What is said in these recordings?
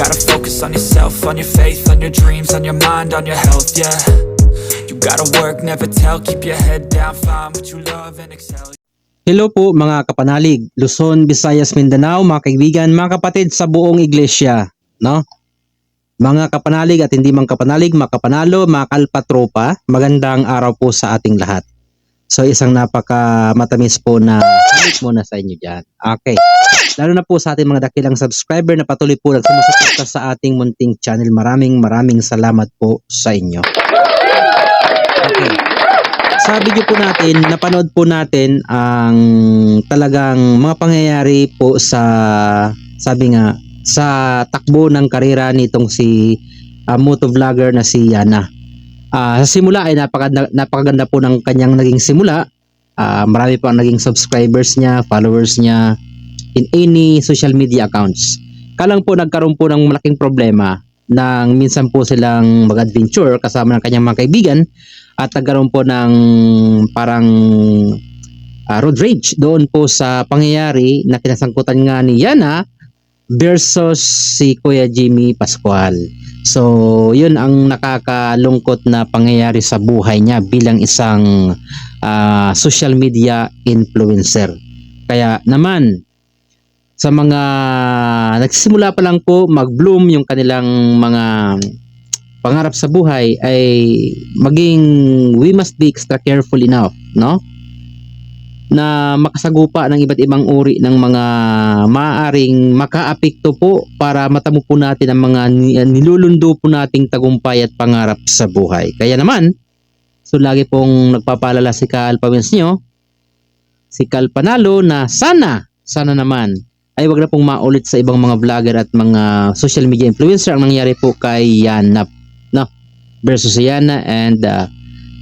gotta focus on yourself, on your faith, on your dreams, on your mind, on your health, yeah. You gotta work, never tell, keep your head down, find what you love and excel. Hello po mga kapanalig, Luzon, Visayas, Mindanao, mga kaibigan, mga kapatid sa buong iglesia, no? Mga kapanalig at hindi mang kapanalig, mga kapanalo, mga kalpatropa, magandang araw po sa ating lahat. So isang napaka matamis po na salit muna sa inyo dyan. Okay. Lalo na po sa ating mga dakilang subscriber na patuloy po nagsumusuporta sa ating munting channel. Maraming maraming salamat po sa inyo. Okay. Sa video po natin, napanood po natin ang talagang mga pangyayari po sa sabi nga sa takbo ng karera nitong si uh, motovlogger na si Yana. Ah, sa simula ay napakaganda, napakaganda po ng kanyang naging simula. Ah, marami po ang naging subscribers niya, followers niya in any social media accounts. Kalang po nagkaroon po ng malaking problema nang minsan po silang mag-adventure kasama ng kanyang mga kaibigan at nagkaroon po ng parang ah, road rage doon po sa pangyayari na kinasangkutan nga ni Yana versus si Kuya Jimmy Pascual. So, yun ang nakakalungkot na pangyayari sa buhay niya bilang isang ah, social media influencer. Kaya naman, sa mga nagsisimula pa lang po mag-bloom yung kanilang mga pangarap sa buhay ay maging we must be extra careful enough, no? Na makasagupa ng iba't ibang uri ng mga maaaring makaapekto po para matamo po natin ang mga ni- nilulundo po nating tagumpay at pangarap sa buhay. Kaya naman, so lagi pong nagpapaalala si Kal Pawins nyo, si Kal Panalo na sana, sana naman, ay wag na pong maulit sa ibang mga vlogger at mga social media influencer ang nangyari po kay Yana no? versus Yana and uh,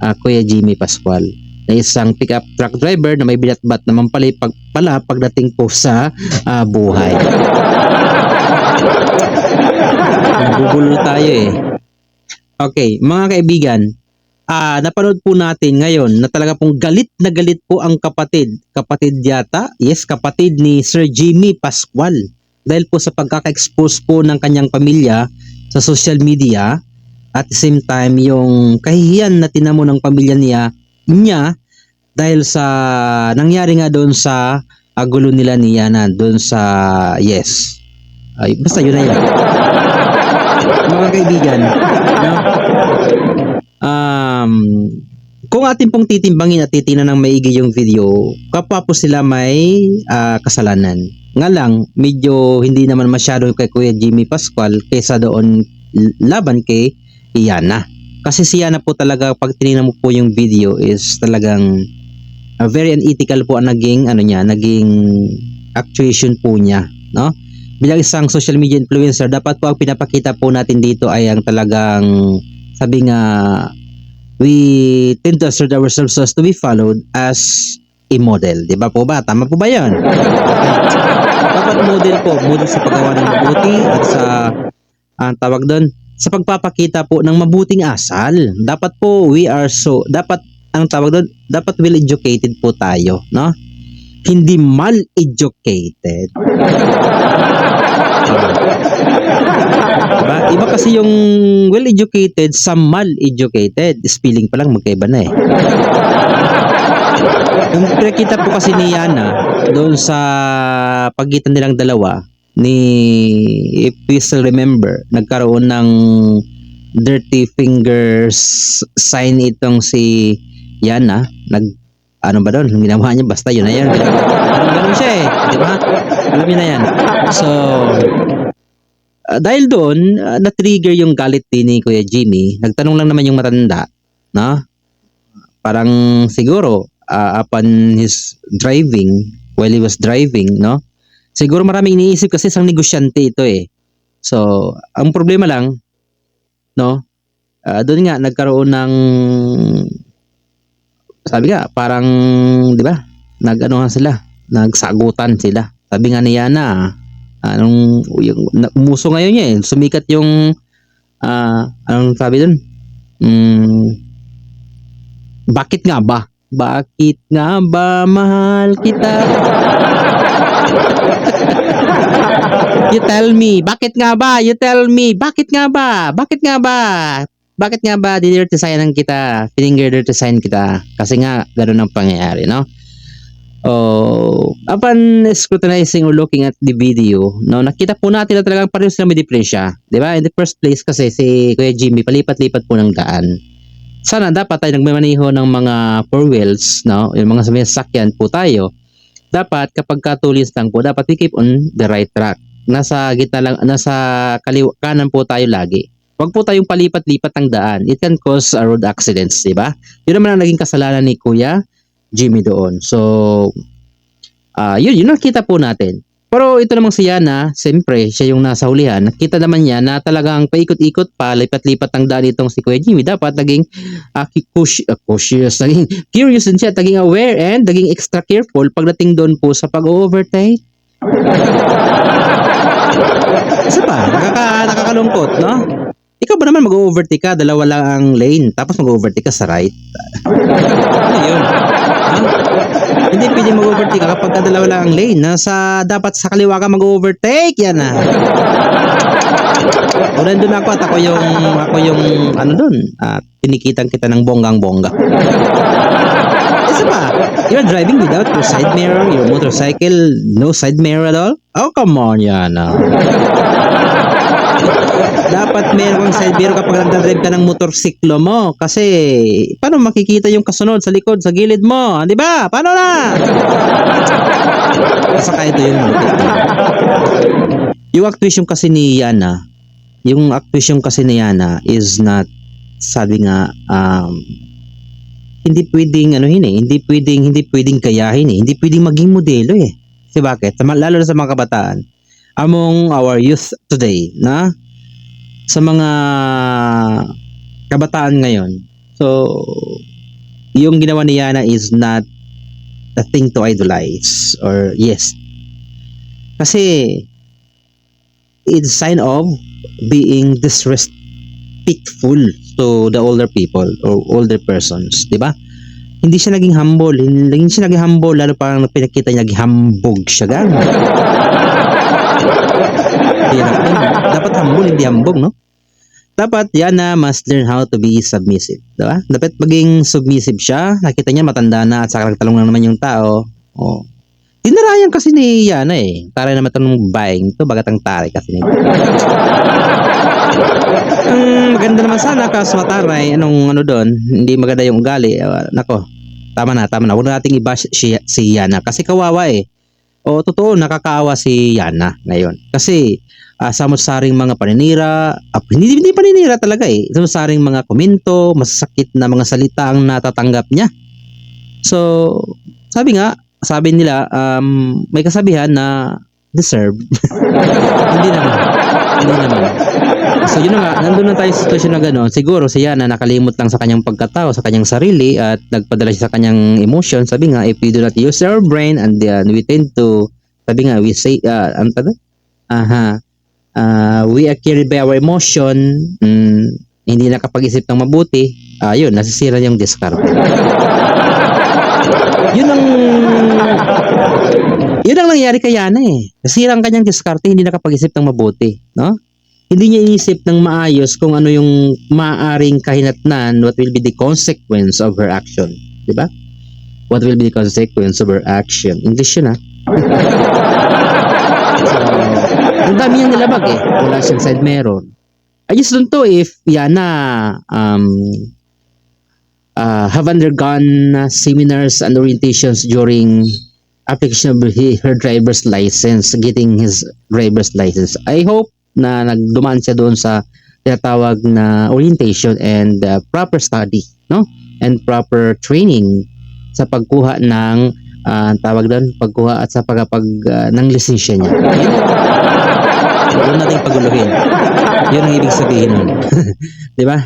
uh, Kuya Jimmy Pascual na isang pickup truck driver na may binatbat naman pala pag, pala pagdating po sa ah, buhay. Nagugulol tayo eh. Okay, mga kaibigan, ah napanood po natin ngayon na talaga pong galit na galit po ang kapatid. Kapatid yata, yes, kapatid ni Sir Jimmy Pascual. Dahil po sa pagkaka-expose po ng kanyang pamilya sa social media at the same time yung kahihiyan na tinamo ng pamilya niya niya dahil sa nangyari nga doon sa uh, gulo nila ni Yana doon sa yes. Ay, basta yun na yun. Mga kaibigan, no? um, kung atin pong titimbangin at titingnan ng maigi yung video, kapwa po sila may ah, kasalanan. Nga lang, medyo hindi naman masyado kay Kuya Jimmy Pascual kaysa doon laban kay Yana. Kasi si Yana po talaga pag tinignan mo po yung video is talagang uh, very unethical po ang naging ano niya, naging actuation po niya, no? Bilang isang social media influencer, dapat po ang pinapakita po natin dito ay ang talagang sabi nga we tend to assert ourselves as to be followed as a model. Di ba po ba? Tama po ba yan? dapat model po, model sa paggawa ng mabuti at sa ang tawag doon, sa pagpapakita po ng mabuting asal. Dapat po we are so, dapat ang tawag doon, dapat well educated po tayo, no? Hindi mal educated. diba? Iba kasi yung well educated sa mal educated. Spelling pa lang magkaiba na eh. Yung pinakita po kasi ni Yana doon sa pagitan nilang dalawa ni if we still remember nagkaroon ng dirty fingers sign itong si Yana. Nag ano ba doon? Ginawa niya basta yun na yan. Ganun, ganun siya eh di ba? Alam niyo na yan. So ah, dahil doon ah, na-trigger yung galit din ni Kuya Jimmy. Nagtanong lang naman yung matanda no? Parang siguro ah, upon his driving while he was driving no siguro maraming iniisip kasi isang negosyante ito eh. So ang problema lang no? Ah, doon nga nagkaroon ng sabi nga parang 'di ba? Nagano nga sila? Nagsagutan sila. Sabi nga ni Yana anong yung umuso ngayon niya eh. Sumikat yung ah anong sabi doon? Mm, bakit nga ba? Bakit nga ba mahal kita You tell me, bakit nga ba? You tell me, bakit nga ba? Bakit nga ba? Bakit nga ba dinirty signan kita? Finger dirty sign kita? Kasi nga, ganun ang pangyayari, no? Oh, upon scrutinizing or looking at the video, no, nakita po natin na talagang pareho sila may diferensya. Di ba? In the first place kasi si Kuya Jimmy palipat-lipat po ng daan. Sana dapat tayo nagmamaneho ng mga four wheels, no? Yung mga sasakyan po tayo. Dapat kapag katulis lang po, dapat we keep on the right track. Nasa gitna lang, nasa kaliwa, kanan po tayo lagi. Huwag po tayong palipat-lipat ng daan. It can cause uh, road accidents, di ba? Yun naman ang naging kasalanan ni Kuya Jimmy doon. So, ah yun, yun nakita po natin. Pero ito namang si Yana, siyempre, siya yung nasa hulihan. Nakita naman niya na talagang paikot-ikot pa, lipat-lipat ang daan itong si Kuya Jimmy. Dapat naging uh, cautious, cautious, naging curious din siya, naging aware and naging extra careful pagdating doon po sa pag-overtake. Isa pa, nakaka, nakakalungkot, no? Ikaw ba naman mag-overtake ka, dalawa lang ang lane, tapos mag-overtake ka sa right? ano yun? Ha? Hindi pwede mag-overtake ka kapag ka dalawa lang ang lane. Nasa, dapat sa kaliwa ka mag-overtake, yan ah. O nandun ako at ako yung, ako yung, ano dun, at tinikitan kita ng bonggang-bongga. Isa pa, you're driving without your side mirror, your motorcycle, no side mirror at all? Oh, come on, yan ah. Dapat meron kang side mirror kapag nagdadrive ka ng motorsiklo mo. Kasi, paano makikita yung kasunod sa likod, sa gilid mo? Di ba? Paano na? Saka ito yung. Yung actuation kasi ni Yana, yung actuation kasi ni Yana is not, sabi nga, um, hindi pwedeng ano eh, hindi pwedeng hindi pwedeng gayahin eh, hindi pwedeng maging modelo eh. Kasi bakit? Lalo na sa mga kabataan. Among our youth today, na sa mga kabataan ngayon. So, yung ginawa ni Yana is not a thing to idolize or yes. Kasi it's sign of being disrespectful to the older people or older persons, di ba? Hindi siya naging humble, hindi, hindi siya naging humble, lalo parang pinakita niya naging hambog siya gan. Hirap yun. Dapat humble, hindi hambog, no? Dapat yan na must learn how to be submissive, di ba? Dapat maging submissive siya. Nakita niya matanda na at saka nagtalong lang naman yung tao. Oh. Dinarayan kasi ni Yana eh. Taray naman itong baing to, bagat ang taray kasi nito. Ang maganda naman sana kaso mataray, anong ano doon, hindi maganda yung ugali. Uh, nako, tama na, tama na. Huwag nating iba si, si Yana kasi kawawa eh. O totoo, nakakaawa si Yana ngayon. Kasi uh, samot-saring mga paninira, ah, hindi, hindi paninira talaga eh. Samot-saring mga komento, masasakit na mga salita ang natatanggap niya. So, sabi nga, sabi nila, um, may kasabihan na deserve. hindi naman. Hindi naman. So yun nga, nandun na tayo sa sitwasyon na gano'n. Siguro si Yana nakalimot lang sa kanyang pagkatao, sa kanyang sarili at nagpadala siya sa kanyang emotion. Sabi nga, if we do not use our brain and uh, we tend to, sabi nga, we say, uh, ano pa? Aha. Uh, we are carried by our emotion, mm, hindi nakapag-isip ng mabuti, ayun, nasisira yung discard. yun ang yun ang nangyari kay Yana eh. Nasira ang kanyang diskarte, hindi nakapag-isip ng mabuti, no? Hindi niya inisip ng maayos kung ano yung maaring kahinatnan, what will be the consequence of her action, di ba? What will be the consequence of her action? English yun ah. so, ang dami niyang nilabag eh. Wala siyang side mirror. I just don't know if Yana um, uh, have undergone seminars and orientations during application of he- her driver's license, getting his driver's license. I hope na nagdumaan siya doon sa tinatawag na orientation and uh, proper study, no? And proper training sa pagkuha ng uh, tawag doon, pagkuha at sa pagpag uh, ng lisensya niya. Huwag nating paguluhin. Yun ang ibig sabihin nun. Di ba?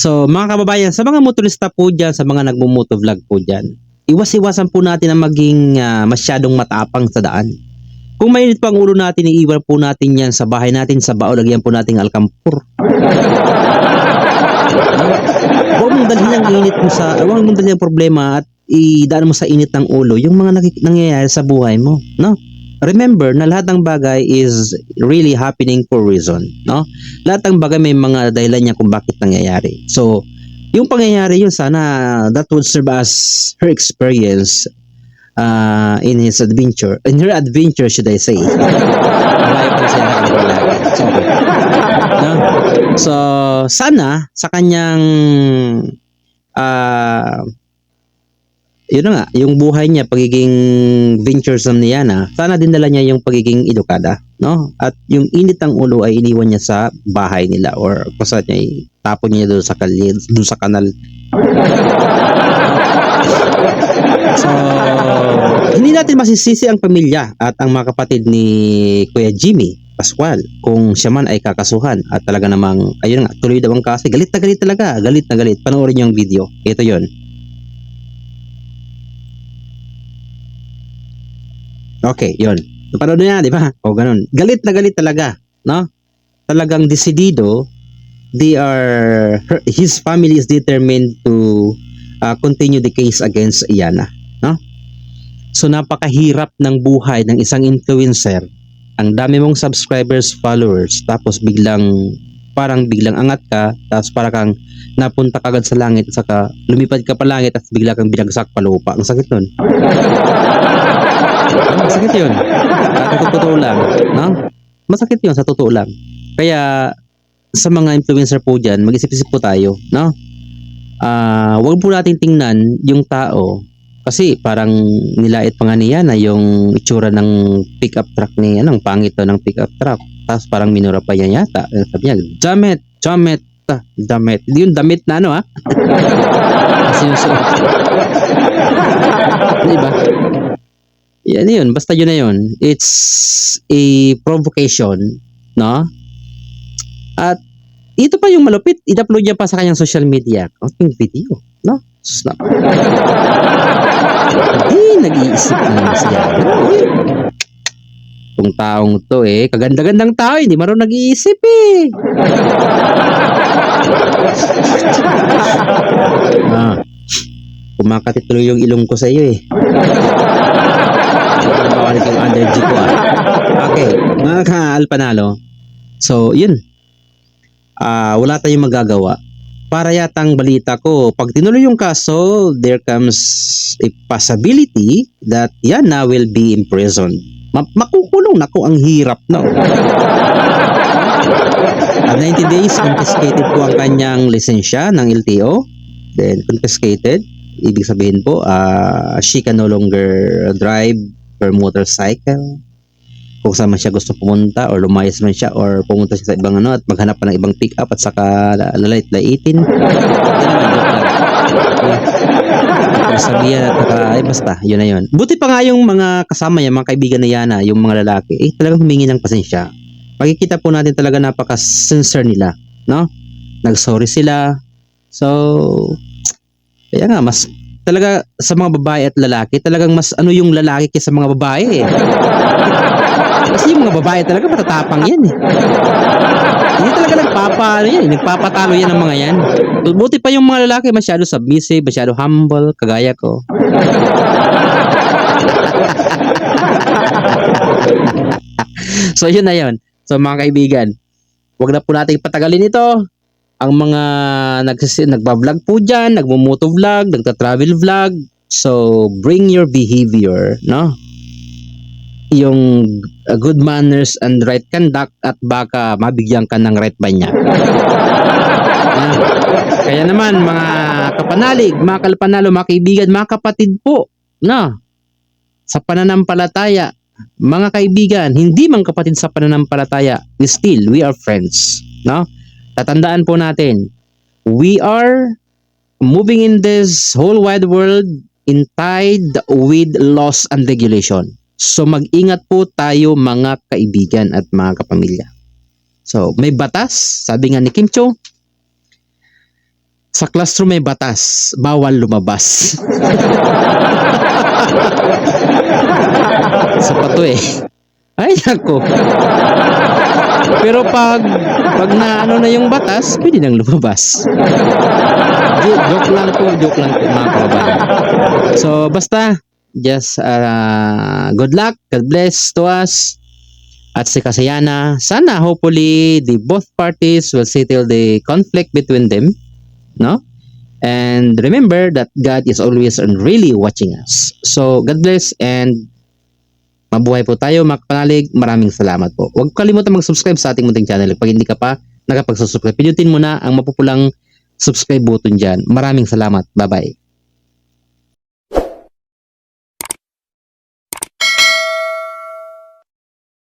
So, mga kababayan, sa mga motorista po dyan, sa mga nagmumotovlog po dyan, iwas-iwasan po natin na maging ah, masyadong matapang sa daan. Kung mainit pa ang ulo natin, iiwan po natin yan sa bahay natin, sa bao, lagyan po natin alkampur. Huwag mong dalhin ang init mo sa, huwag mong dalhin ang problema at idaan mo sa init ng ulo yung mga nangyayari sa buhay mo, no? Remember na lahat ng bagay is really happening for reason, no? Lahat ng bagay may mga dahilan niya kung bakit nangyayari. So, yung pangyayari yun sana that would serve as her experience uh, in his adventure, in her adventure should I say. Sorry. No? So, sana sa kanyang ah yun na nga, yung buhay niya, pagiging venturesome niya na, sana din dala niya yung pagiging edukada, no? At yung init ng ulo ay iniwan niya sa bahay nila or kung saan niya tapon niya doon sa kalye, doon sa kanal. So, hindi natin masisisi ang pamilya at ang mga kapatid ni Kuya Jimmy Pascual kung siya man ay kakasuhan at talaga namang ayun nga tuloy daw ang kasi galit na galit talaga. Galit na galit. Panoorin niyo ang video. Ito yon Okay, yon. Napanood niya, di ba? O ganun. Galit na galit talaga, no? Talagang desidido. They are, her, his family is determined to uh, continue the case against Iana, no? So napakahirap ng buhay ng isang influencer. Ang dami mong subscribers, followers, tapos biglang parang biglang angat ka, tapos para kang napunta kagad sa langit, saka lumipad ka pa langit, at bigla kang binagsak pa lupa. Ang sakit nun. Ah, Masakit yun. Ah, Sa totoo lang. No? Masakit yun sa totoo lang. Kaya sa mga influencer po dyan, mag-isip-isip po tayo. No? Ah, wag po natin tingnan yung tao kasi parang nilait pa nga niya na yung itsura ng pickup truck ni ano, ang pangit to ng pickup truck. Tapos parang minura pa niya yata. Sabi niya, damit, damit, ah, damit. Hindi yung damit na ano ha. Kasi yung suot. Di ba? Yan yun, basta yun na yun. It's a provocation, no? At ito pa yung malupit, in-upload niya pa sa kanyang social media. Yung video, no? Snap. Hindi nag-iisip na siya. Eh, Itong taong to eh, kaganda-gandang tao, hindi marunong nag-iisip eh. ah, kumakatit tuloy yung ilong ko sa iyo eh. Bawalik yung allergy ko. Okay, mga ka-alpanalo. So, yun. Ah, wala tayong magagawa. Para yatang balita ko, pag tinuloy yung kaso, there comes a possibility that Yana will be imprisoned. Ma- makukulong nako ang hirap no. At 90 days, confiscated po ang kanyang lisensya ng LTO. Then, confiscated. Ibig sabihin po, ah, she can no longer drive per motorcycle. Kung saan man siya gusto pumunta or lumayas man siya or pumunta siya sa ibang ano at maghanap pa ng ibang pick up at saka lalait-laitin. Sabihan at saka, ay basta, yun na yun. Buti pa nga yung mga kasama niya, mga kaibigan ni Yana, yung mga lalaki, eh talagang humingi ng pasensya. Makikita po natin talaga napaka-sincere nila, no? Nag-sorry sila. So, kaya nga, mas talaga sa mga babae at lalaki, talagang mas ano yung lalaki kaysa mga babae eh. Kasi yung mga babae talaga matatapang yan eh. Hindi talaga nagpapa, ano yan, eh, nagpapatalo yan ng mga yan. Buti pa yung mga lalaki masyado submissive, masyado humble, kagaya ko. so yun na yun. So mga kaibigan, wag na po natin patagalin ito. Ang mga nagsis nagba-vlog po diyan, nagmo-moto vlog, nagta-travel vlog. So bring your behavior, no? Yung uh, good manners and right conduct at baka mabigyan ka ng right ba niya. Ah, Kaya naman mga kapanalig, mga kalpanalo, mga kaibigan, mga kapatid po, no? Sa pananampalataya, mga kaibigan, hindi man kapatid sa pananampalataya, we still, we are friends. No? Tatandaan po natin, we are moving in this whole wide world in tide with laws and regulation. So mag-ingat po tayo mga kaibigan at mga kapamilya. So may batas, sabi nga ni Kim Cho, sa classroom may batas, bawal lumabas. sa pato eh. Ay, nako. Pero pag pag na ano na yung batas, pwede nang lumabas. Jo- joke lang po, joke lang po mga kababayan. So basta just uh, good luck, God bless to us at si Kasayana. Sana hopefully the both parties will settle the conflict between them, no? And remember that God is always and really watching us. So God bless and mabuhay po tayo mga kapanalig. Maraming salamat po. Huwag kalimutan mag-subscribe sa ating munting channel. Pag hindi ka pa nakapag-subscribe, pinutin mo na ang mapupulang subscribe button dyan. Maraming salamat. Bye-bye.